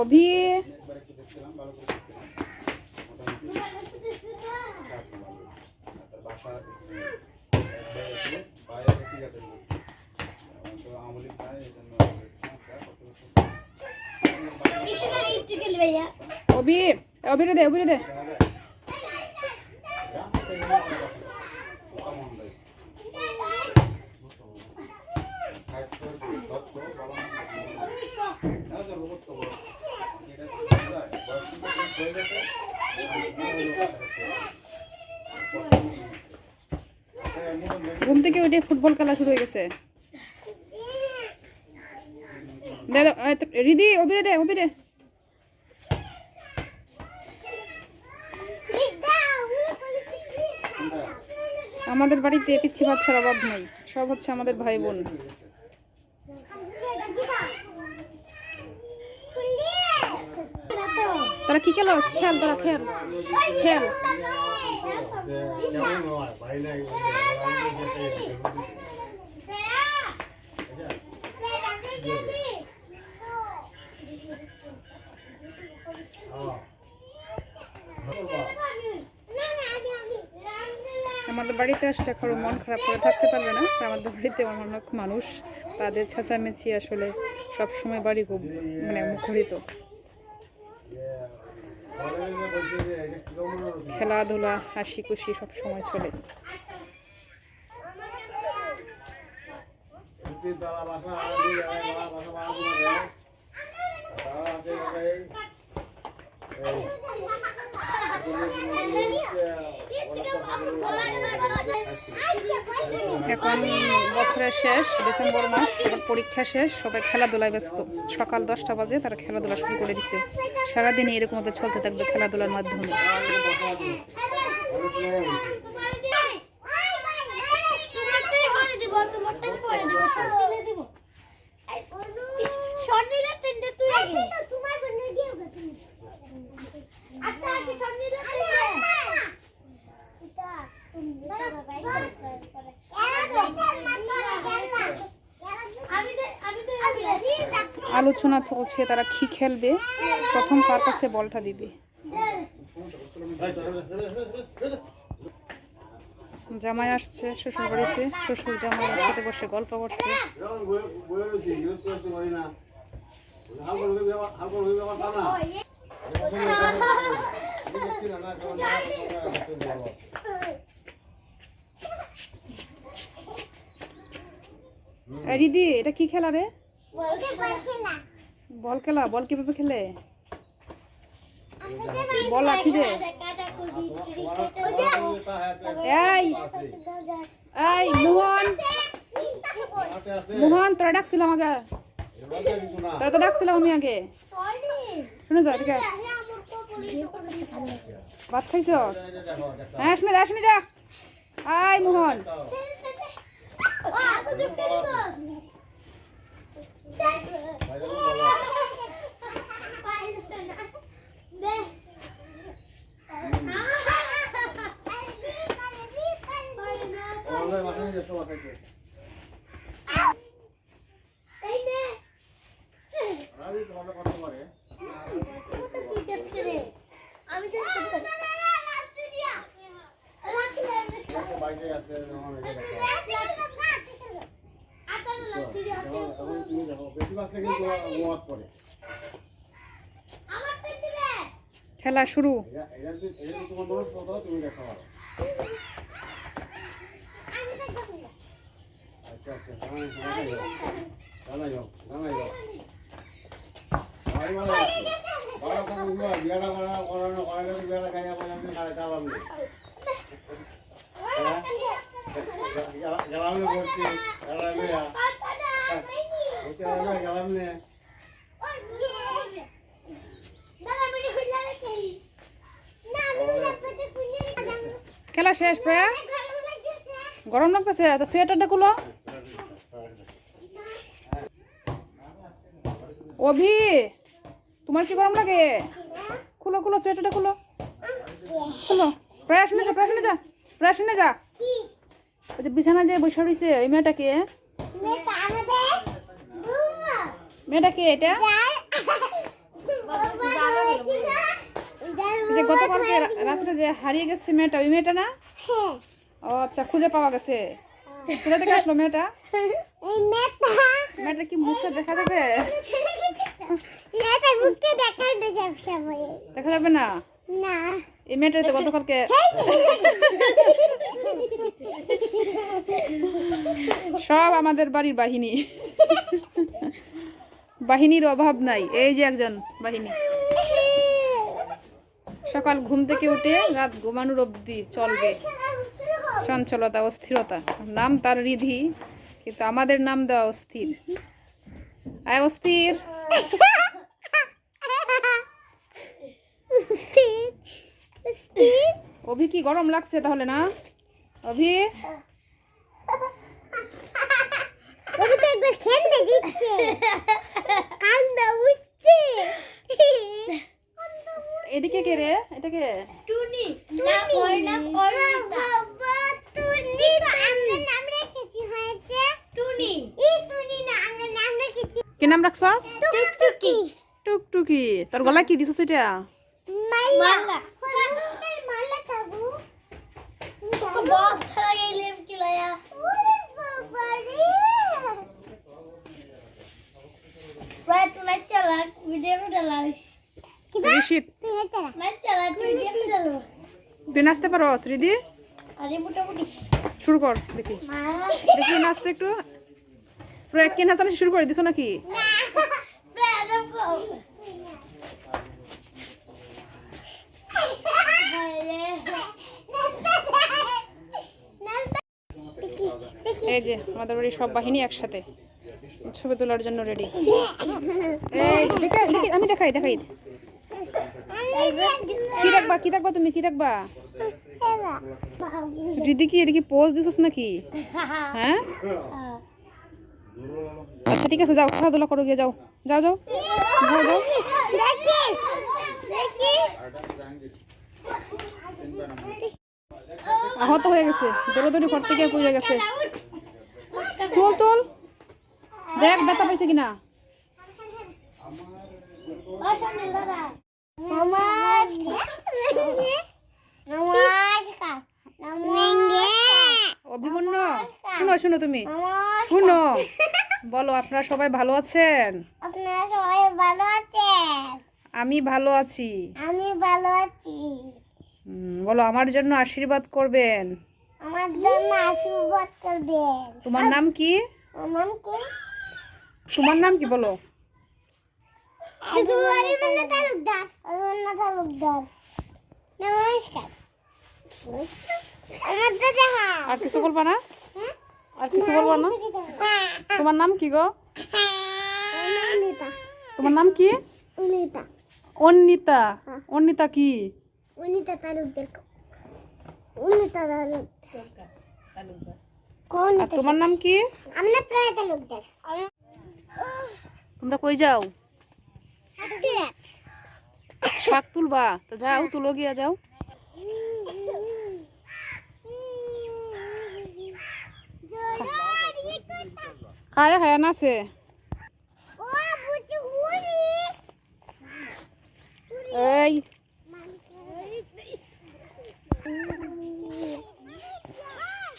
অভি একবার একটু দেখছিলাম ভালো করে দেখছিলাম মোটামুটি খারাপ না ভালো। আর তার বাসা একবার এসে বাইরে ঠিক আছে এখন তো আমলি খায় এই জন্য সমস্যা কত বছর অভি অভিরে দে অভিরে দে ঘুম থেকে উঠে ফুটবল খেলা শুরু হয়ে গেছে। রিদি অভিরে দে অভিরে আমাদের বাড়িতে পিচ্ছি বাচ্চার অভাব নেই, সব হচ্ছে আমাদের ভাই বোন। তারা কি খেলো খেল তারা, খেল। খেল। আমাদের বাড়িতে আসলে কারও মন খারাপ করে থাকতে পারবে না। আমাদের বাড়িতে অনেক মানুষ। তাদের চেঁচামেচি আসলে সব সময় বাড়ি খুব মানে মুখরিত। খেলাধুলা হাসি খুশি সব সময় চলে এখন বছরের শেষ, ডিসেম্বর মাস এবার পরীক্ষা শেষ, সবাই খেলাধুলায় ব্যস্ত। সকাল দশটা বাজে তারা খেলাধুলা শুরু করে দিছে। সারাদিন এরকমভাবে চলতে থাকবে খেলাধুলার মাধ্যমে। আচ্ছা আলোচনা চলছে তারা কি খেলবে? প্রথম কার কাছে বলটা দিবে? জামাই আসছে শ্বশুর বাড়িতে শ্বশুর জামাই সাথে বসে গল্প করছে। রিদি, এটা কি খেলা রে? বল খেলা, বল কীভাবে খেলে? বল লাঠি দে। এই এই, মোহন। মোহন, তোরা ডাকছিলাম আগে তোরা তো ডাকছিলাম আমি আগে। ভাত খাইছ? হ্যাঁ শুনে যা শুনে যা। আয় মোহন। খেলা শুরু। খেলা শেষ প্রায়? গরম লাগতেছে তো সোয়েটারটা খুলো। অভি তোমার কি গরম লাগে? খুলো খুলো সোয়েটারটা খুলো। খুলো। প্রায় শুনে যা প্রায় শুনে যা। প্রায় শুনে যা। ওই যে বিছানা যে বসে রয়েছে ওই মেয়েটাকে মেয়েটাকে এটা? এই গতকালকে রাত্রে যে হারিয়ে গেছে মেয়েটা ওই মেয়েটা না? হ্যাঁ। ও আচ্ছা খুঁজে পাওয়া গেছে। কোথা থেকে আসলো মেয়েটা? মেয়েটা। মেয়েটা কি মুখে দেখা যাবে? দেখা যাবে না? এই মেয়েটা তো গতকালকে সব আমাদের বাড়ির বাহিনী। বাহিনীর অভাব নাই। এই যে একজন বাহিনী। সকাল ঘুম থেকে উঠে রাত ঘুমানোর অবধি চলবে। চঞ্চলতা, অস্থিরতা। নাম তার রিধি, কিন্তু আমাদের নাম দেওয়া অস্থির। আয় অস্থির। অভি কি গরম লাগছে তাহলে না? অভি? খেলতে দিচ্ছে। কে রে? এটাকে? টুনি না ওর নাম টুনি আমরা নাম রেখেছি হয়েছে? টুনি। এই টুনি না আমরা নাম রেখেছি। কি নাম রাখছস? টুকটুকি। টুকটুকি। তোর গলায় কি দিছস এটা? মালা। মালা। কাবু তোকে বহুত খারাপ গেলেম কি লায়া। ওরে বাবা রে। ভিডিও ঋষিত তুই না চালা না চালা তুই ভিডিও ডালো তুই নাচতে পারো শ্রীদি? শুরু কর দেখি। দেখি নাচতে একটু। পুরো এক নাচানো শুরু করে দিছো নাকি? এই যে আমাদের বাড়ির সব বাহিনী একসাথে। ছবি তোলার জন্য রেডি আমি দেখাই দেখাই। কি রাখবা কি রাখবা তুমি কি রাখবা দিদি কি এটা কি পোজ দিছস নাকি? হ্যাঁ? আচ্ছা ঠিক আছে, যাও, খেলাধুলা করো, গিয়ে যাও। যাও যাও। আহত হয়ে গেছে, দৌড়দৌড়ি করতে গিয়ে পড়ে গেছে। তোল তোল। দেখ, ব্যথা পাইছে কিনা? নমস্কার নমস্কার। অভিমন্য শুনো শুনো তুমি। শুনো। বলো আপনারা সবাই ভালো আছেন? আপনারা সবাই ভালো আছেন? আমি ভালো আছি। আমি ভালো আছি। বলো আমার জন্য আশীর্বাদ করবেন? আমার জন্য আশীর্বাদ করবেন। তোমার নাম কি? আমার নাম কি? তোমার নাম কি বলো? অরিমান্না তালুকদার। অরিমান্না তালুকদার। নমস্কার। আর কিছু বলবা না? আর কিছু বলবা না? তোমার নাম কি গো? তোমার নাম কি? অনিতা। অন্নিতা অন্নিতা কি? তালুকদার অনিতা তালুকদার। তোমার নাম কি? আমরা প্রায় তালুকদার। তোমরা কই যাও? শাক তুলবা। তো যাও তুলো গিয়া যাও। খায় খায় নাচে এই।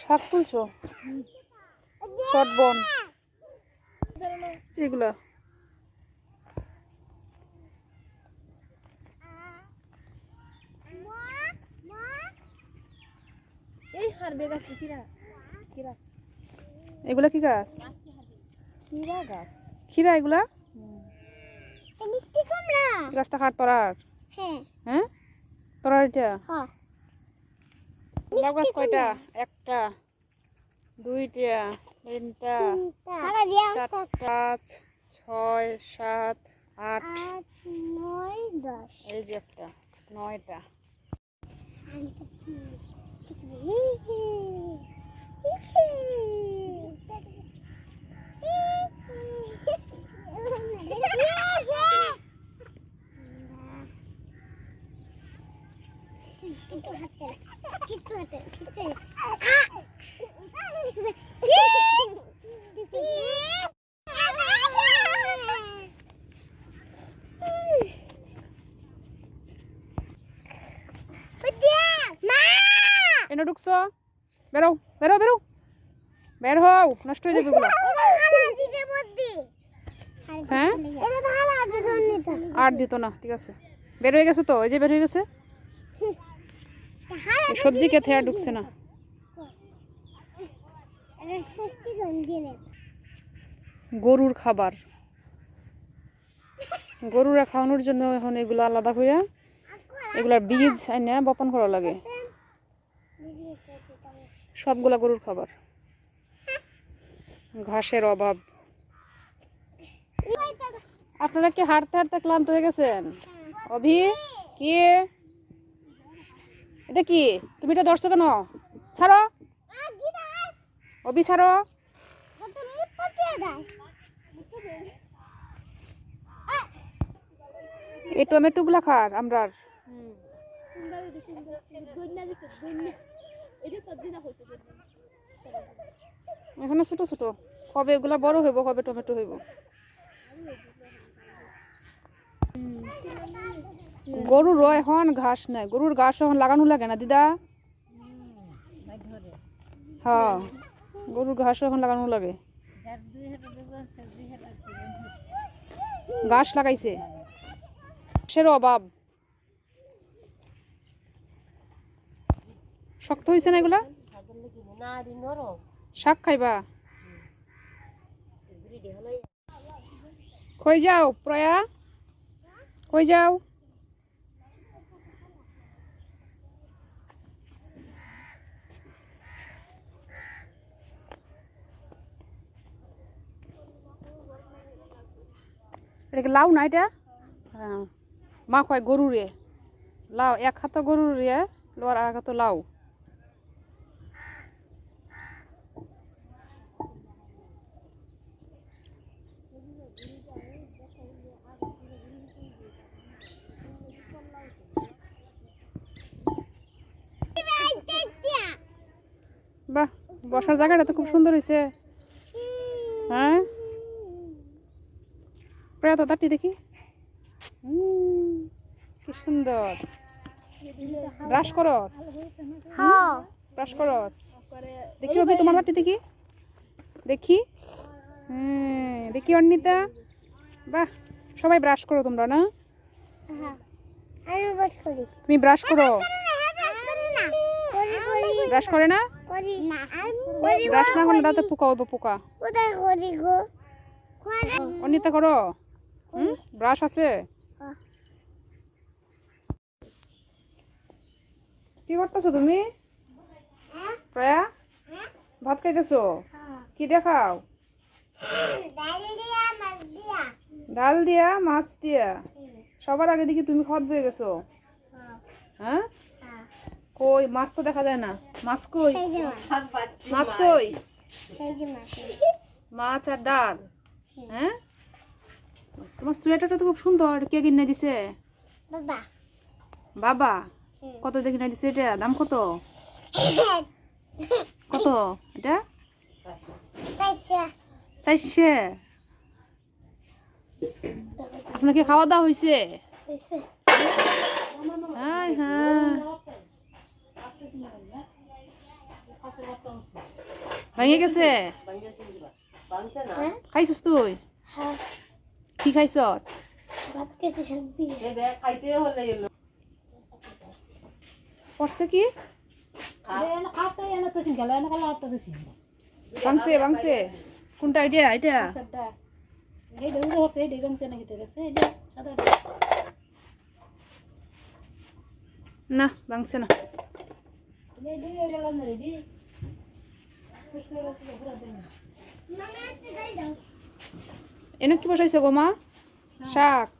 শাক তুলছো? চট বন। যেগুলা এই হারবে গাছ কিরা? কিরা? এগুলা কি গাছ? গাছ। খিরা এগুলা? মিষ্টি কুমড়া। গাছটা কার তোরার? হ্যাঁ। হ্যাঁ? তোরার এটা? হ্যাঁ লাউ গাছ কয়টা? একটা দুইটা তিনটা তারা দিয়া। চার পাঁচ ছয় সাত আট। আট নয় দশ। এই যে একটা নয়টা। না এনে ঢুকছো? বেরো বেরো বেরো। বের হও নষ্ট হয়ে যাবে হ্যাঁ? আর দিত না ঠিক আছে। বের হয়ে গেছে তো ওই যে বের হয়ে গেছে। সবজি খেতে আর ঢুকছে না। গরুর খাবার। গরুরা খাওয়ানোর জন্য এখন এগুলো আলাদা করে এগুলার বীজ আইনা বপন করা লাগে। সবগুলা গরুর খাবার। ঘাসের অভাব। আপনারা কি হাঁটতে হাঁটতে ক্লান্ত হয়ে গেছেন? অভি, কি? এটা কি? তুমি এটা দশটা কেন? ছাড়ো। অভি, ছাড়ো। এই টমেটো গুলা খার, আমরার। এখানে ছোট ছোট। কবে এগুলা বড় হইব, কবে টমেটো হইব? গরুর এখন ঘাস নাই। গরুর ঘাস এখন লাগানো লাগে না, দিদা? হ্যাঁ গরুর ঘাস এখন লাগানো লাগে। ঘাস লাগাইছে। ঘাসের অভাব। শক্ত হয়েছে না এগুলা? শাক খাইবা? কই যাও, প্রয়া? কই যাও? এটা লাউ না এটা? হ্যাঁ। মা কয় গরুরে লাউ, এক হাত গরুর রে লোয়ার আর হাত লাউ। বাহ, বসার জায়গাটা তো খুব সুন্দর হয়েছে হ্যাঁ? তো দেখি। কি সুন্দর। ব্রাশ করস। ব্রাশ করস। দেখি অভি তোমার দেখি। দেখি। হ্যাঁ দেখি অর্নিতা বাহ সবাই ব্রাশ করো তোমরা না? তুমি ব্রাশ করো। ব্রাশ করে না। ব্রাশ না। করলে দাঁতে পোকা হইব পোকা। কোথায় করি গো? অর্নিতা করো। ব্রাশ আছে। কি করতেছো তুমি? প্রয়া? ভাত খাইতেছো? কি দেখাও? ডাল দিয়া, মাছ দিয়া। সবার আগে দেখি তুমি খাওয়াত বয়ে গেছো। হ্যাঁ? কই? মাছ তো দেখা যায় না। মাছ কই? মাছ কই? মাছ আর ডাল। হ্যাঁ? তোমার সোয়েটারটা তো খুব সুন্দর। কে কিনে দিছে? বাবা। বাবা? কত দিয়ে কিনে দিছে এটা? দাম কত? কত? এটা? চাইছে আপনার কি খাওয়া দাওয়া হয়েছে হ্যাঁ। ভেঙে গেছে? হ্যাঁ? খাইছিস তুই? হ্যাঁ। কি খাইছস পড়ছে কি? ভাঙছে ভাঙছে। কোনটা এটা এটা? না ভাঙছে না। এনে কি বসাইছে গো মা শাক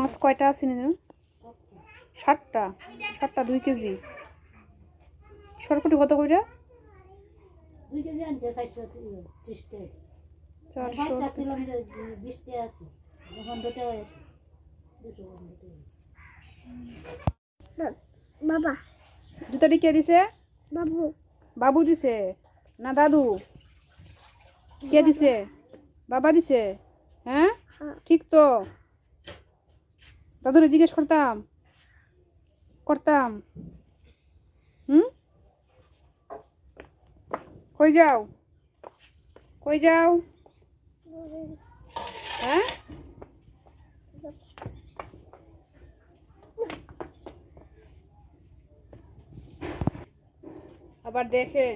মাছ কয়টা আছে না ষাটটা ষাটটা দুই কেজি। সরকুটি কত কইরা? চারশো বাবা। জুতাটি কে দিছে? বাবু। বাবু দিছে না দাদু? কে দিছে? বাবা দিছে? হ্যাঁ? হ্যাঁ। ঠিক তো? দাদুরে জিজ্ঞেস করতাম। করতাম। হুম? কই যাও? কই যাও? হ্যাঁ? আবার দেখে।